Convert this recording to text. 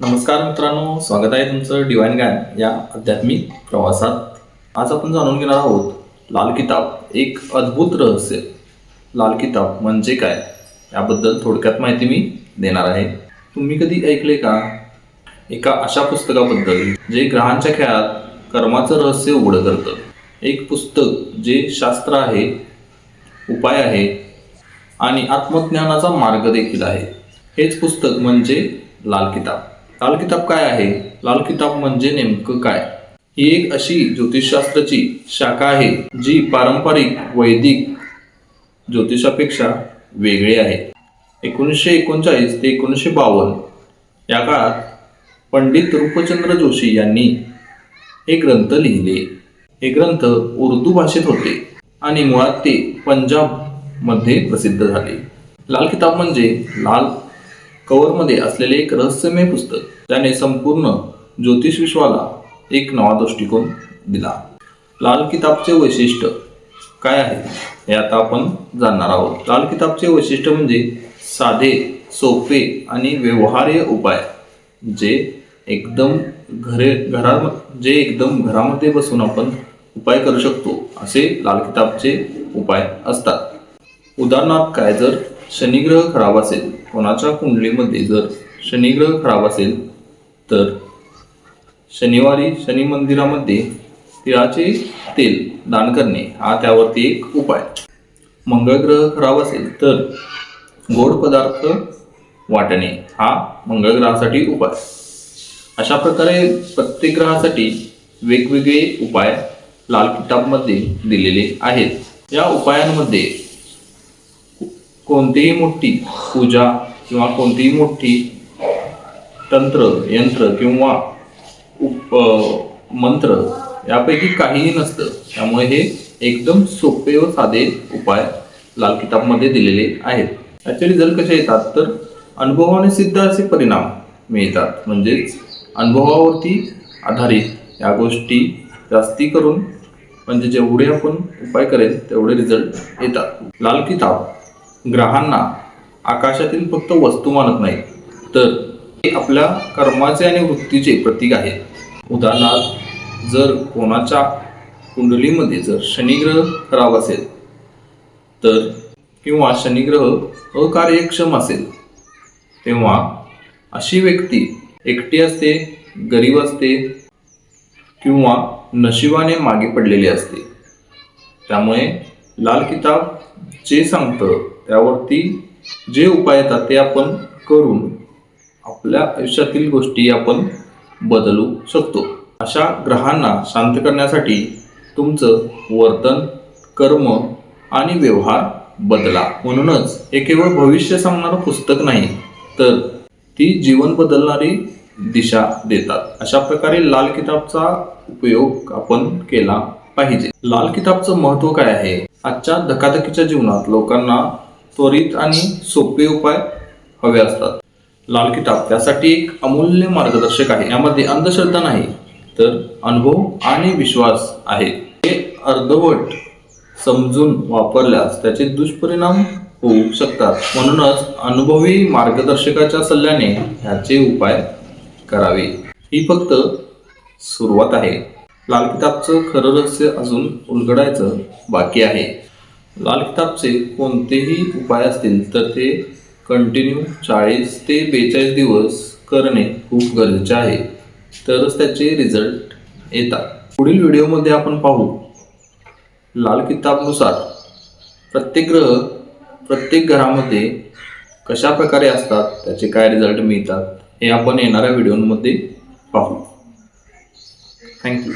नमस्कार मित्रांनो स्वागत आहे तुमचं डिवाइन गायन या आध्यात्मिक प्रवासात. आज आपण जाणून घेणार आहोत लाल किताब एक अद्भुत रहस्य. लाल किताब म्हणजे काय? याबद्दल थोडक्यात माहिती मी देणार आहे. तुम्ही कधी ऐकले का? एका अशा पुस्तकाबद्दल जे ग्रहांच्या खेळात कर्माचं रहस्य उघडं करतं. एक पुस्तक जे शास्त्र आहे उपाय आहे आणि आत्मज्ञानाचा मार्ग देखील आहे. हेच पुस्तक म्हणजे लाल किताब. लाल किताब काय आहे? लाल किताब म्हणजे नेमकं काय? ही एक अशी ज्योतिषशास्त्राची शाखा आहे जी पारंपरिक वैदिक ज्योतिषापेक्षा वेगळी आहे. एकोणीसशे एकोणचाळीस ते एकोणीसशे बावन्न या काळात पंडित रूपचंद्र जोशी यांनी हे ग्रंथ लिहिले. हे ग्रंथ उर्दू भाषेत होते आणि मुळात ते पंजाबमध्ये प्रसिद्ध झाले. लाल किताब म्हणजे लाल कव्हरमध्ये असलेले एक रहस्यमय पुस्तक. त्याने संपूर्ण ज्योतिष विश्वाला एक नवा दृष्टिकोन दिला. लाल किताबचे वैशिष्ट्य काय आहे? हे आता आपण जाणणार आहोत. लाल किताबचे वैशिष्ट्य म्हणजे साधे सोपे आणि व्यवहार्य उपाय जे एकदम घरे घरा जे एकदम घरामध्ये बसून आपण उपाय करू शकतो असे लाल किताबचे उपाय असतात. उदाहरणार्थ काय? जर शनिग्रह खराब असेल कोणाच्या कुंडलीमध्ये जर शनिग्रह खराब असेल तर शनिवारी शनी मंदिरामध्ये तिळाचे तेल दान करणे हा त्यावरती एक उपाय. मंगळ ग्रह खराब असेल तर गोड पदार्थ वाटणे हा मंगळ ग्रहासाठी उपाय. अशा प्रकारे प्रत्येक ग्रहासाठी वेगवेगळे उपाय लाल किताबमध्ये दिलेले आहेत. या उपायांमध्ये कोणतीही मोठी पूजा किंवा कोणतीही मोठी तंत्र यंत्र किंवा उप मंत्र यापैकी काहीही नसतं. त्यामुळे हे एकदम सोपे व साधे उपाय लाल किताबमध्ये दिलेले आहेत. याचे रिझल्ट कसे येतात? तर अनुभवाने सिद्ध असे परिणाम मिळतात. म्हणजेच अनुभवावरती आधारित या गोष्टी जास्ती करून म्हणजे जेवढे आपण उपाय करेल तेवढे रिझल्ट येतात. लाल किताब ग्रहांना आकाशातील फक्त वस्तू मानत नाही तर ते आपल्या कर्माचे आणि वृत्तीचे प्रतीक आहेत. उदाहरणार्थ जर कोणाच्या कुंडलीमध्ये जर शनिग्रह खराब असेल तर किंवा शनिग्रह अकार्यक्षम असेल तेव्हा अशी व्यक्ती एकटी असते गरीब असते किंवा नशिबाने मागे पडलेली असते. त्यामुळे लाल किताब जे सांगतं त्यावरती जे उपाय येतात ते आपण करून आपल्या आयुष्यातील गोष्टी आपण बदलू शकतो. अशा ग्रहांना शांत करण्यासाठी तुमचं वर्तन कर्म आणि व्यवहार बदला. म्हणूनच हे केवळ भविष्य सांगणारं पुस्तक नाही तर ती जीवन बदलणारी दिशा देतात. अशा प्रकारे लाल किताबचा उपयोग आपण केला पाहिजे. लाल किताबचं महत्त्व काय आहे? आजच्या धकाधकीच्या जीवनात लोकांना त्वरित आणि सोपे उपाय हवे असतात. लाल किताब त्यासाठी एक अमूल्य मार्गदर्शक आहे. यामध्ये अंधश्रद्धा नाही तर अनुभव आणि विश्वास आहे. हे अर्धवट समजून वापरल्यास त्याचे दुष्परिणाम होऊ शकतात. म्हणूनच अनुभवी मार्गदर्शकाच्या सल्ल्याने ह्याचे उपाय करावे. ही फक्त सुरुवात आहे. लाल किताबचं खरं रहस्य अजून उलगडायचं बाकी आहे. लाल किताबचे कोणतेही उपाय असतील तर ते कंटिन्यू चाळीस ते बेचाळीस दिवस करणे खूप गरजेचे आहे. तरच त्याचे रिझल्ट येतात. पुढील व्हिडिओमध्ये आपण पाहू. लाल किताबनुसार प्रत्येक ग्रह प्रत्येक घरामध्ये कशा प्रकारे असतात त्याचे काय रिझल्ट मिळतात हे आपण येणाऱ्या व्हिडिओमध्ये पाहू. थँक्यू